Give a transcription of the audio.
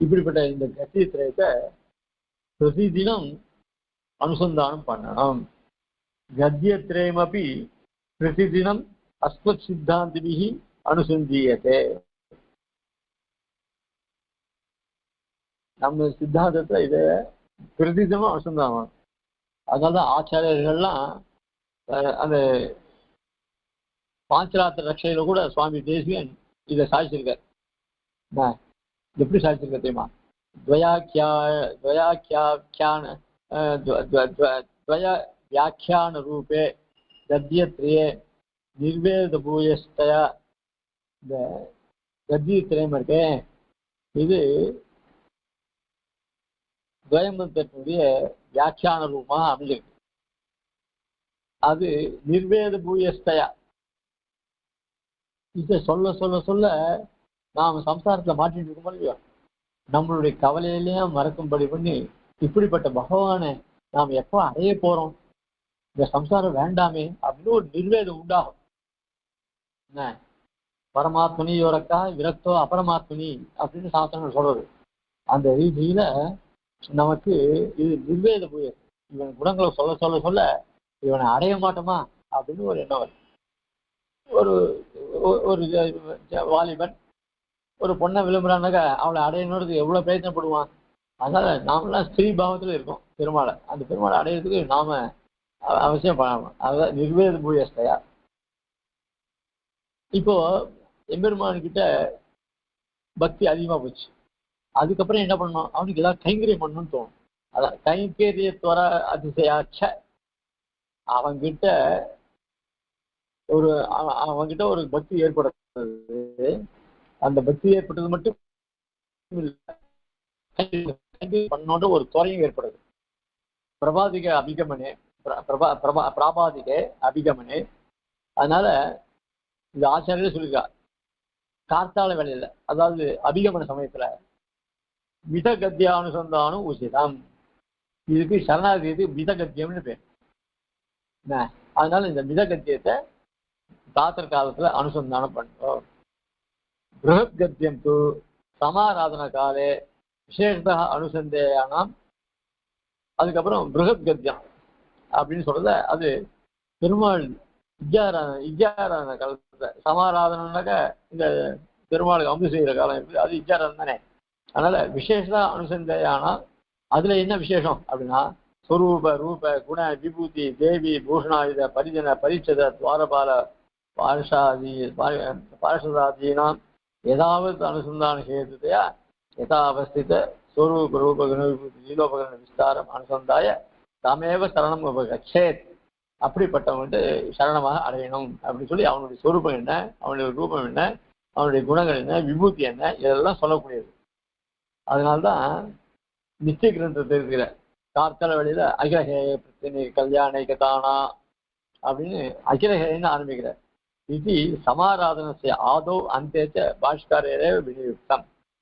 இப்படிப்பட்ட இந்த கத்தியத்திரயத்தை பிரதிதினம் அனுசந்தானம் பண்ணணும். கத்தியத்திரயமபி பிரதிதினம் அஸ்மத் சித்தாந்திபிகி அனுசந்தீயத்தை நம்ம சித்தாந்தத்துல இதை பிரதிதினமும் அனுசந்தானம். அதனால தான் ஆச்சாரியர்கள்லாம் அந்த பாஞ்சராத்திர ரட்சையில் கூட சுவாமி தேசியன் இதை சாதிச்சிருக்கார். என்ன? எப்படி சாதிச்சிருக்க தெரியுமா? துவயாக்கியா துவயாக்கியாக்கியான துவய வியாக்கியான ரூபே கத்தியத்ரியே நிர்வேத பூயஸ்தயா இந்த கத்தியத்திரயம் இருக்கே. இது துவயமந்திரத்தினுடைய வியாக்கியான ரூபமாக அமைஞ்சிருக்கு. அது நிர்வேத பூயஸ்தயா இதை சொல்ல சொல்ல சொல்ல நாம் சம்சாரத்துல மாட்டிட்டு இருக்கோம் இல்லையோ? நம்மளுடைய கவலையிலையும் மறக்கும்படி பண்ணி இப்படிப்பட்ட பகவானை நாம் எப்போ அடைய போறோம்? இந்த சம்சாரம் வேண்டாமே அப்படின்னு ஒரு நிர்வேதம் உண்டாகும். என்ன? பரமாத்மனி யோரக்கா விரக்தோ அபரமாத்மனி அப்படின்னு சாஸ்திரங்கள் சொல்றது. அந்த ரீதியில நமக்கு இது நிர்வேத புயல். இவன் குணங்களை சொல்ல சொல்ல சொல்ல இவனை அடைய மாட்டோமா அப்படின்னு ஒரு எண்ணம் ஒரு ஒரு வாலிபன் ஒரு பொண்ணை விரும்புறான்னாக்கா அவளை அடையணுன்றது எவ்வளவு பிரயத்தனப்படுவான்? அதனால நாமெல்லாம் ஸ்திரீ பாவத்தில் இருக்கோம் பெருமாளை. அந்த பெருமாளை அடையிறதுக்கு நாம அவசியம் பண்ணணும் அதான் நிர்வேத பூயஸ்தையா இப்போ எம்பெருமான் கிட்ட பக்தி அதிகமா போச்சு. அதுக்கப்புறம் என்ன பண்ணணும்? அவனுக்கு ஏதாவது கைங்கரியம் பண்ணணும்னு தோணும். அதான் கைங்கரியத்துவர அதிசயாச்ச அவங்கிட்ட ஒரு அவங்கிட்ட ஒரு பக்தி ஏற்படுறது அந்த பக்தி ஏற்பட்டது மட்டும் பண்ணோட ஒரு துறையும் ஏற்படுது. பிரபாதிக அபிகமனே பிர- பிரபா பிரபா பிராபாதிக அபிகமனே. அதனால இந்த ஆச்சாரியரே சொல்லியிருக்கா கார்த்தால வேலையில் அதாவது அபிகமன சமயத்துல மித கத்தியானுசந்தானம் உசிதம். இதுக்கு சரணாகதிக்கு மித கத்தியம்னு பேர். என்ன? அதனால இந்த மித கத்தியத்தை தாத்தர் காலத்துல அனுசந்தானம் பண்ணுறோம் பிருகத் கத்தியம் து சமாராதன காலே விசேஷத அனுசந்தேயானாம் அதுக்கப்புறம் பிருகத் கத்தியம் அப்படின்னு சொல்றத அது பெருமாள் இஜ்ஜாரான இஜ்ஜாரான காலத்துல சமாராதனாக்க இந்த பெருமாளுக்கு அம்பு செய்கிற காலம் இருக்குது அது இஜ்ஜாரம் தானே. அதனால விசேஷதா அனுசந்தேயானா அதுல என்ன விசேஷம் அப்படின்னா ஸ்வரூப ரூப குண விபூதி தேவி பூஷணாயுத பரிஜன பரிச்சத துவாரபால பாரஷாதி பாரஷதாதீனாம் ஏதாவது அனுசந்தான ஹேதுதையா யதாவஸ்தித ஸ்வரூப ரூப குண விபூதி விஸ்தாரம் அனுசந்தாய தாமேவ சரணம் உபகச்சேத். அப்படிப்பட்டவன்ட்டு சரணமாக அடையணும். அப்படின்னு சொல்லி அவனுடைய சொரூபம் என்ன? அவனுடைய ரூபம் என்ன? அவனுடைய குணங்கள் என்ன? விபூதி என்ன? இதெல்லாம் சொல்லக்கூடியது. அதனால்தான் நிச்சய கிரந்தத்தை இருக்கிற கார்த்தல வழியில அகிலஹேய பிரத்தினி கல்யாண கதானா அப்படின்னு அகிலஹேன்னு ஆரம்பிக்கிறார். इति समाराधनस्य आदौ अन्ते च भाष्कारेण विनियुक्तम्।